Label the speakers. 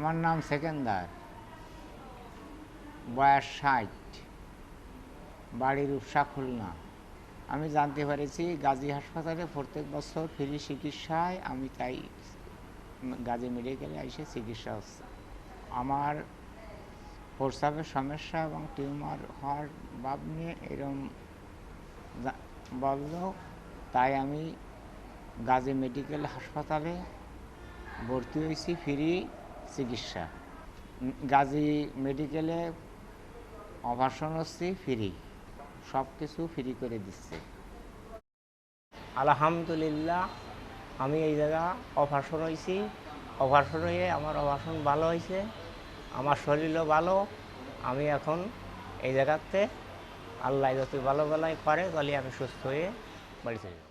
Speaker 1: আমার নাম সেকেন্দার। বয়স ষাট। বাড়ির রূপসা, খুলনা। আমি জানতে পেরেছি, গাজী হাসপাতালে প্রত্যেক বছর ফ্রি চিকিৎসায় আমি তাই গাজী মেডিকেলে এসে চিকিৎসা হচ্ছে। আমার প্রস্রাবের সমস্যা এবং টিউমার হওয়ার ভাব নিয়ে এরম বলল তাই আমি গাজী মেডিকেল হাসপাতালে ভর্তি হয়েছি ফ্রি। চিকিৎসা। গাজী মেডিকেলে হচ্ছে ফ্রি সব কিছু ফ্রি করে দিচ্ছে।
Speaker 2: আলহামদুলিল্লাহ, আমি এই জায়গা অপারেশন হয়েছি। অপারেশন হয়ে আমার অপারেশন ভালো হয়েছে, আমার শরীরও ভালো। আমি এখন এই জায়গাতে আল্লাহ যদি ভালো বেলায় করে, তাহলে আমি সুস্থ হয়ে বাড়ি চলে